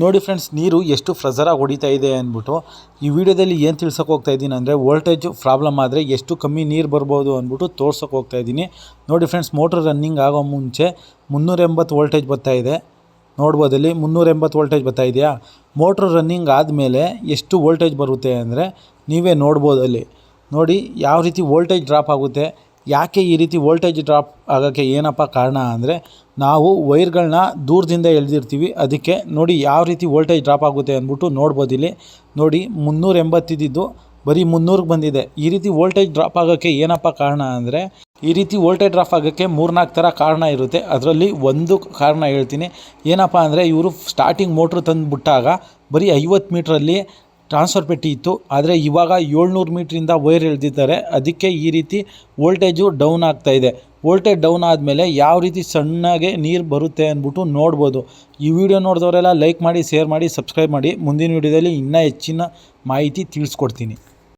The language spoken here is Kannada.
ನೋಡಿ ಫ್ರೆಂಡ್ಸ್ ನೀರು ಎಷ್ಟು ಫ್ರೆಸರಾಗಿ ಹೊಡಿತಾ ಇದೆ ಅಂದ್ಬಿಟ್ಟು ಈ ವಿಡಿಯೋದಲ್ಲಿ ಏನು ತಿಳ್ಸೋಕೆ ಹೋಗ್ತಾ ಇದ್ದೀನಿ ಅಂದರೆ ವೋಲ್ಟೇಜ್ ಪ್ರಾಬ್ಲಮ್ ಆದರೆ ಎಷ್ಟು ಕಮ್ಮಿ ನೀರು ಬರ್ಬೋದು ಅಂದ್ಬಿಟ್ಟು ತೋರ್ಸೋಕೆ ಹೋಗ್ತಾ ಇದ್ದೀನಿ. ನೋಡಿ ಫ್ರೆಂಡ್ಸ್ ಮೋಟ್ರ್ ರನ್ನಿಂಗ್ ಆಗೋ ಮುಂಚೆ ಮುನ್ನೂರ ಎಂಬತ್ತು ವೋಲ್ಟೇಜ್ ಬರ್ತಾ ಇದೆ. ನೋಡ್ಬೋದು ಅಲ್ಲಿ ಮುನ್ನೂರ ಎಂಬತ್ತು ವೋಲ್ಟೇಜ್ ಬರ್ತಾ ಇದೆಯಾ? ಮೋಟ್ರ್ ರನ್ನಿಂಗ್ ಆದಮೇಲೆ ಎಷ್ಟು ವೋಲ್ಟೇಜ್ ಬರುತ್ತೆ ಅಂದರೆ ನೀವೇ ನೋಡ್ಬೋದು ಅಲ್ಲಿ. ನೋಡಿ, ಯಾವ ರೀತಿ ವೋಲ್ಟೇಜ್ ಡ್ರಾಪ್ ಆಗುತ್ತೆ? ಯಾಕೆ ಈ ರೀತಿ ವೋಲ್ಟೇಜ್ ಡ್ರಾಪ್ ಆಗೋಕ್ಕೆ ಏನಪ್ಪ ಕಾರಣ ಅಂದರೆ ನಾವು ವೈರ್ಗಳನ್ನ ದೂರದಿಂದ ಎಳೆದಿರ್ತೀವಿ. ಅದಕ್ಕೆ ನೋಡಿ ಯಾವ ರೀತಿ ವೋಲ್ಟೇಜ್ ಡ್ರಾಪ್ ಆಗುತ್ತೆ ಅಂದ್ಬಿಟ್ಟು ನೋಡ್ಬೋದು ಇಲ್ಲಿ. ನೋಡಿ ಮುನ್ನೂರ ಎಂಬತ್ತಿದ್ದು ಬರೀ ಮುನ್ನೂರಿಗೆ ಬಂದಿದೆ. ಈ ರೀತಿ ವೋಲ್ಟೇಜ್ ಡ್ರಾಪ್ ಆಗೋಕ್ಕೆ ಏನಪ್ಪ ಕಾರಣ ಅಂದರೆ ಈ ರೀತಿ ವೋಲ್ಟೇಜ್ ಡ್ರಾಪ್ ಆಗೋಕ್ಕೆ ಮೂರ್ನಾಲ್ಕು ಥರ ಕಾರಣ ಇರುತ್ತೆ. ಅದರಲ್ಲಿ ಒಂದು ಕಾರಣ ಹೇಳ್ತೀನಿ. ಏನಪ್ಪ ಅಂದರೆ ಇವರು ಸ್ಟಾರ್ಟಿಂಗ್ ಮೋಟ್ರ್ ತಂದುಬಿಟ್ಟಾಗ ಬರೀ ಐವತ್ತು ಮೀಟ್ರಲ್ಲಿ ಟ್ರಾನ್ಸ್ಫರ್ ಪೆಟ್ಟಿ ಇತ್ತು, ಆದರೆ ಇವಾಗ ಏಳ್ನೂರು ಮೀಟ್ರಿಂದ ವೈರ್ ಎಳೆದಿದ್ದಾರೆ. ಅದಕ್ಕೆ ಈ ರೀತಿ ವೋಲ್ಟೇಜು ಡೌನ್ ಆಗ್ತಾ ಇದೆ. ವೋಲ್ಟೇಜ್ ಡೌನ್ ಆದಮೇಲೆ ಯಾವ ರೀತಿ ಸಣ್ಣಗೆ ನೀರು ಬರುತ್ತೆ ಅಂದ್ಬಿಟ್ಟು ನೋಡ್ಬೋದು. ಈ ವಿಡಿಯೋ ನೋಡಿದವರೆಲ್ಲ ಲೈಕ್ ಮಾಡಿ, ಶೇರ್ ಮಾಡಿ, ಸಬ್ಸ್ಕ್ರೈಬ್ ಮಾಡಿ. ಮುಂದಿನ ವಿಡಿಯೋದಲ್ಲಿ ಇನ್ನೂ ಹೆಚ್ಚಿನ ಮಾಹಿತಿ ತಿಳಿಸ್ಕೊಡ್ತೀನಿ.